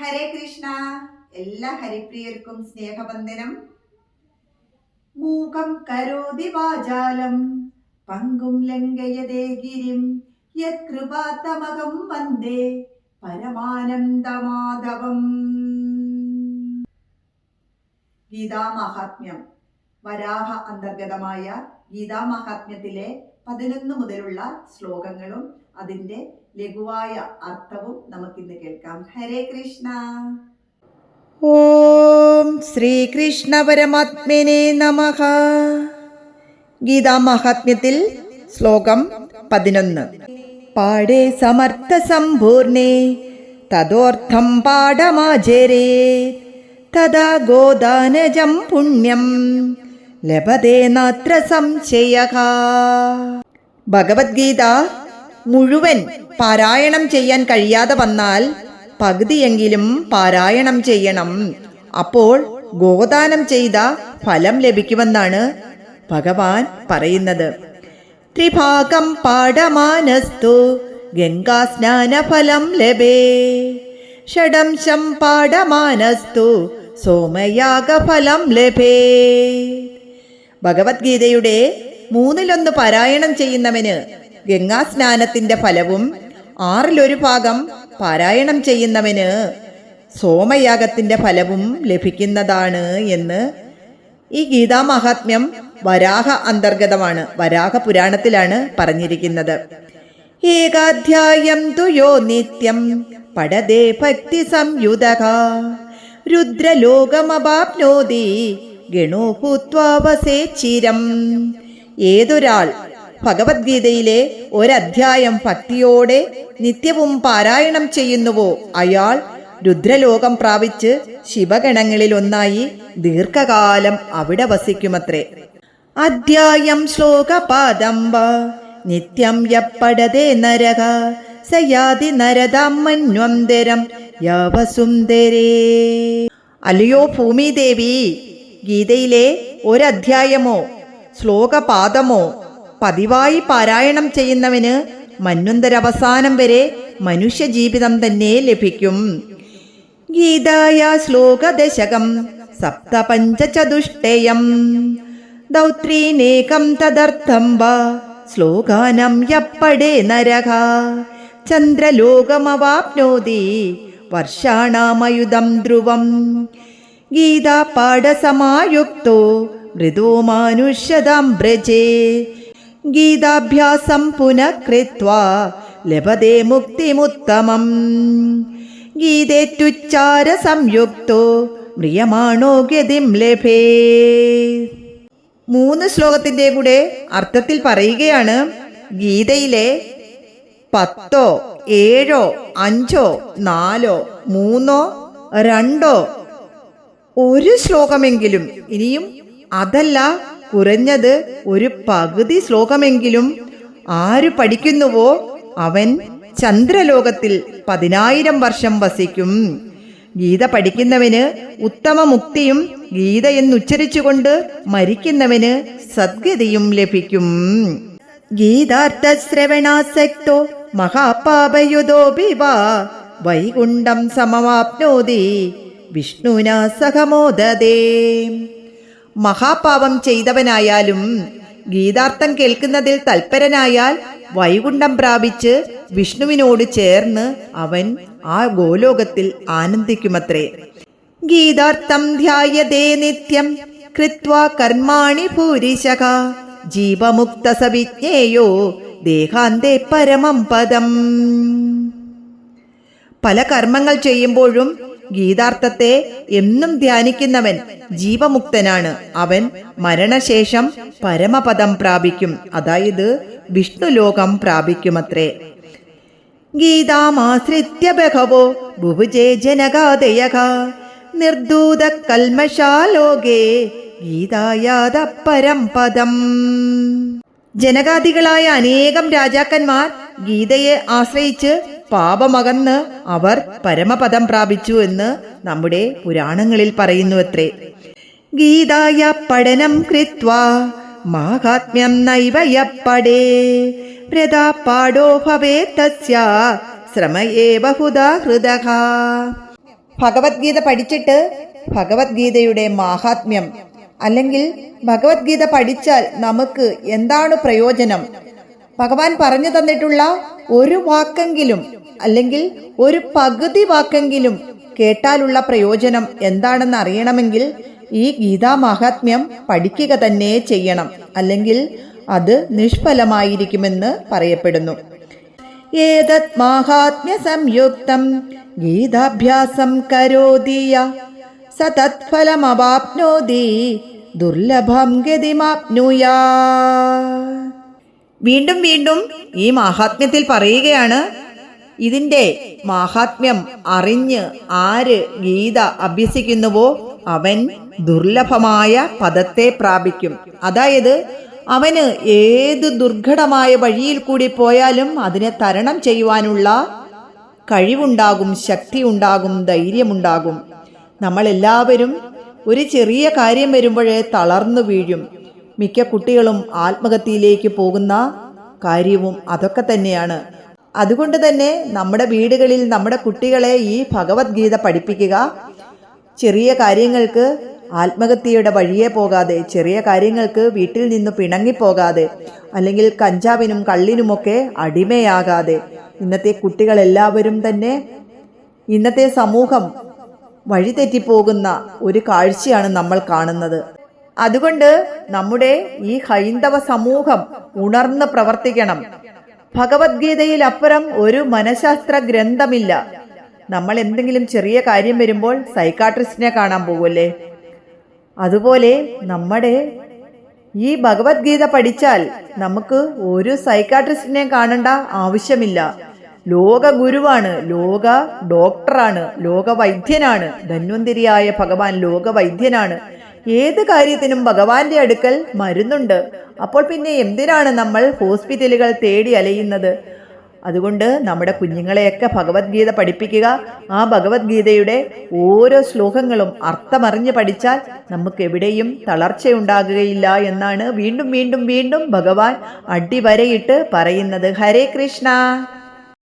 ഹരേ കൃഷ്ണ. എല്ലാ ഹരിപ്രിയർക്കും സ്നേഹവന്ദനം. മൂകം കരോതി വാചാലം പങ്കും ലംഘയതേ ഗിരിം യത്കൃപാത്തമകം വന്ദേ പരമാനന്ദമാധവം. ഗീതാമാഹാത്മ്യം. വരാഹ അന്തർഗതമായ ഗീതാമാഹാത്മ്യത്തിലെ പതിനൊന്ന് മുതലുള്ള ശ്ലോകങ്ങളും അതിന്റെ ലഘുവായ അർത്ഥവും നമുക്കിന്ന് കേൾക്കാം. ഹരേ കൃഷ്ണ. ഓം ശ്രീകൃഷ്ണ പരമാത്മനെ നമഃ. ഗീതാമാഹാത്മ്യത്തിൽ ശ്ലോകം പതിനൊന്ന്. പാടേ സമർത്ഥ സമ്പൂർണേ തദോർത്ഥം പാഠമാചരേ തഥാ ഗോദാനജം പുണ്യം ലഭതേ നാത്ര സംശയ ഭഗവത്ഗീത മുഴുവൻ പാരായണം ചെയ്യാൻ കഴിയാതെ വന്നാൽ പകുതിയെങ്കിലും പാരായണം ചെയ്യണം. അപ്പോൾ ഗോദാനം ചെയ്ത ഫലം ലഭിക്കുമെന്നാണ് ഭഗവാൻ പറയുന്നത്. ത്രിഭാഗം പാഠമാനസ്തു ഗംഗാസ്നാന ഫലം ലഭേ. ഷഡംശം പാഠമാനസ്തു സോമയാഗ ഫലം ലഭേ. ഭഗവത്ഗീതയുടെ മൂന്നിലൊന്ന് പാരായണം ചെയ്യുന്നവന് ഗംഗാസ്നാനത്തിന്റെ ഫലവും ആറിലൊരു ഭാഗം പാരായണം ചെയ്യുന്നവന് സോമയാഗത്തിന്റെ ഫലവും ലഭിക്കുന്നതാണ് എന്ന് ഈ ഗീതാമഹാത്മ്യം വരാഹ അന്തർഗതമാണ് വരാഹ പുരാണത്തിലാണ് പറഞ്ഞിരിക്കുന്നത്. ഏകാധ്യായം തുയോ നിത്യം പടദേ ഭക്തി സംയുതക. രുദ്രലോകമവാപ്നോതി ഗണോഭൂത്വാവസേച്ചിരം ഏതൊരാൾ ഭഗവത്ഗീതയിലെ ഒരധ്യായം ഭക്തിയോടെ നിത്യവും പാരായണം ചെയ്യുന്നുവോ അയാൾ? രുദ്രലോകം പ്രാപിച്ച് ശിവഗണങ്ങളിൽ ഒന്നായി ദീർഘകാലം അവിടെ വസിക്കുമത്രേ. അധ്യായം ശ്ലോകപാദംബ നിത്യം യപ്പടതേ നരക. സയാതി നരദാമന്വന്തരം യവസുന്ദരേ അല്ലയോ ഭൂമിദേവി ഗീതയിലെ ഒരധ്യായമോ ശ്ലോകപാദമോ പതിവായി പാരായണം ചെയ്യുന്നവന് മന്വന്തരവസാനം വരെ മനുഷ്യജീവിതം തന്നെ ലഭിക്കും. ഗീതായ ശ്ലോകദശകം സപ്തപഞ്ചചതുഷ്ടയം. ദൗത്രീനേകം തദർത്ഥം വാ. ശ്ലോകാനം യപ്പടേ നരക. ചന്ദ്രലോകമവാപ്നോതി. വർഷാണാമയുധം ധ്രുവം. ഗീതാപാഠസമായുക്തോ. മൃദോ മാനുഷ്യതാം വ്രജേ ഗീതാഭ്യാസം പുനഃകൃത്വ ലഭതേ മുക്തിമുത്തമം. ഗീതേറ്റുച്ചാര സംയുക്തോ മ്രിയമാണോ ഗതിം ലഭേ. മൂന്ന് ശ്ലോകത്തിന്റെ കൂടെ അർത്ഥത്തിൽ പറയുകയാണ് ഗീതയിലെ പത്തോ ഏഴോ അഞ്ചോ നാലോ മൂന്നോ രണ്ടോ ഒരു ശ്ലോകമെങ്കിലും ഇനിയും അതല്ല കുറഞ്ഞത് ഒരു പകുതി ശ്ലോകമെങ്കിലും ആര് പഠിക്കുന്നുവോ അവൻ ചന്ദ്രലോകത്തിൽ പതിനായിരം വർഷം വസിക്കും. ഗീത പഠിക്കുന്നവന് ഉത്തമ മുക്തിയും ഗീത എന്നുച്ചരിച്ചുകൊണ്ട് മരിക്കുന്നവന് സദ്ഗതിയും ലഭിക്കും. ഗീതാർത്ഥശ്രവണാസക്തോ മഹാപാപയുതോപി വാ വൈകുണ്ഠം സമവാപ്നോതി വിഷ്ണുന സഹമോദതേ മഹാപാപം ചെയ്തവനായാലും ഗീതാർത്ഥം കേൾക്കുന്നതിൽ തൽപരനായാൽ വൈകുണ്ഠം പ്രാപിച്ച് വിഷ്ണുവിനോട് ചേർന്ന് അവൻ ആ ഗോലോകത്തിൽ ആനന്ദിക്കുമത്രേ. ഗീതാർത്ഥം ധ്യായതേ നിത്യം കൃത്വാ കർമാണി ഭൂരിശക ജീവമുക്ത സവിജ്ഞേയോ ദേഹാന്തേ പരമം പദം. പല കർമ്മങ്ങൾ ചെയ്യുമ്പോഴും ഗീതാർത്ഥത്തെ എന്നും ധ്യാനിക്കുന്നവൻ ജീവമുക്തനാണ്. അവൻ മരണശേഷം പരമപദം പ്രാപിക്കും. അതായത് വിഷ്ണുലോകം പ്രാപിക്കുമത്രേ. ഗീതാമാശ്രിത്യ ബഹവോ ബുഭുജേ ജനകാദയക നിർദൂത കൽമശാലോകേ ഗീതായാത പരംപദം ജനകാദികളായ അനേകം രാജാക്കന്മാർ ഗീതയെ ആശ്രയിച്ച് പാപമകന്ന് അവർ പരമപദം പ്രാപിച്ചു എന്ന് നമ്മുടെ പുരാണങ്ങളിൽ പറയുന്നു അത്രേ ഗീതായ പഠനം കൃത്വാ മാഹാത്മ്യം നൈവയപ്പടേ. പ്രതാപാടോ ഭവേ തസ്യ ശ്രമയേ ബഹുദാ ഹൃദ ഭഗവത്ഗീത പഠിച്ചിട്ട് ഭഗവത്ഗീതയുടെ മാഹാത്മ്യം അല്ലെങ്കിൽ ഭഗവത്ഗീത പഠിച്ചാൽ നമുക്ക് എന്താണ് പ്രയോജനം? ഭഗവാൻ പറഞ്ഞു തന്നിട്ടുള്ള ഒരു വാക്കെങ്കിലും അല്ലെങ്കിൽ ഒരു പകുതി വാക്കെങ്കിലും കേട്ടാലുള്ള പ്രയോജനം എന്താണെന്ന് അറിയണമെങ്കിൽ ഈ ഗീതാ മഹാത്മ്യം പഠിക്കുക തന്നെ ചെയ്യണം. അല്ലെങ്കിൽ അത് നിഷ്ഫലമായിരിക്കുമെന്ന് പറയപ്പെടുന്നു. ഏതത് മാഹാത്മ്യ സംയുക്തം? ഗീതാഭ്യാസം കരോതിയ സതത്ഫലമവാപ്നോതി തത്ഫലമവാപ്നോതി ദുർലഭം ഗതിമാപ്നുയാ. വീണ്ടും വീണ്ടും ഈ മാഹാത്മ്യത്തിൽ പറയുകയാണ്. ഇതിന്റെ മാഹാത്മ്യം അറിഞ്ഞ് ആര് ഗീത അഭ്യസിക്കുന്നുവോ അവൻ ദുർലഭമായ പദത്തെ പ്രാപിക്കും. അതായത് അവന് ഏത് ദുർഘടമായ വഴിയിൽ കൂടി പോയാലും അതിനെ തരണം ചെയ്യുവാനുള്ള കഴിവുണ്ടാകും ശക്തി ഉണ്ടാകും ധൈര്യമുണ്ടാകും. നമ്മളെല്ലാവരും ഒരു ചെറിയ കാര്യം വരുമ്പോഴേ തളർന്നു വീഴും. മിക്ക കുട്ടികളും ആത്മഹത്യയിലേക്ക് പോകുന്ന കാര്യവും അതൊക്കെ തന്നെയാണ്. അതുകൊണ്ട് തന്നെ നമ്മുടെ വീടുകളിൽ നമ്മുടെ കുട്ടികളെ ഈ ഭഗവത്ഗീത പഠിപ്പിക്കുക ചെറിയ കാര്യങ്ങൾക്ക് ആത്മഹത്യയുടെ വഴിയെ പോകാതെ ചെറിയ കാര്യങ്ങൾക്ക് വീട്ടിൽ നിന്ന് പിണങ്ങിപ്പോകാതെ അല്ലെങ്കിൽ കഞ്ചാവിനും കള്ളിനുമൊക്കെ അടിമയാകാതെ ഇന്നത്തെ കുട്ടികളെല്ലാവരും തന്നെ ഇന്നത്തെ സമൂഹം വഴിതെറ്റിപ്പോകുന്ന ഒരു കാഴ്ചയാണ് നമ്മൾ കാണുന്നത്. അതുകൊണ്ട് നമ്മുടെ ഈ ഹൈന്ദവ സമൂഹം ഉണർന്ന് പ്രവർത്തിക്കണം. ഭഗവത്ഗീതയിൽ അപ്പുറം ഒരു മനഃശാസ്ത്ര ഗ്രന്ഥമില്ല. നമ്മൾ എന്തെങ്കിലും ചെറിയ കാര്യം വരുമ്പോൾ സൈക്കാട്രിസ്റ്റിനെ കാണാൻ പോകുമല്ലേ അതുപോലെ നമ്മുടെ ഈ ഭഗവത്ഗീത പഠിച്ചാൽ നമുക്ക് ഒരു സൈക്കാട്രിസ്റ്റിനെ കാണേണ്ട ആവശ്യമില്ല. ലോക ഗുരുവാണ് ലോക ഡോക്ടറാണ് ലോക വൈദ്യനാണ് ധന്വന്തിരിയായ ഭഗവാൻ ലോക വൈദ്യനാണ്. ഏത് കാര്യത്തിനും ഭഗവാന്റെ അടുക്കൽ മരുന്നുണ്ട്. അപ്പോൾ പിന്നെ എന്തിനാണ് നമ്മൾ ഹോസ്പിറ്റലുകൾ തേടി അലയുന്നത്? അതുകൊണ്ട് നമ്മുടെ കുഞ്ഞുങ്ങളെയൊക്കെ ഭഗവത്ഗീത പഠിപ്പിക്കുക. ആ ഭഗവത്ഗീതയുടെ ഓരോ ശ്ലോകങ്ങളും അർത്ഥമറിഞ്ഞ് പഠിച്ചാൽ നമുക്ക് എവിടെയും തളർച്ചയുണ്ടാകുകയില്ല എന്നാണ് വീണ്ടും വീണ്ടും വീണ്ടും ഭഗവാൻ അടിവരയിട്ട് പറയുന്നത്. ഹരേ കൃഷ്ണ.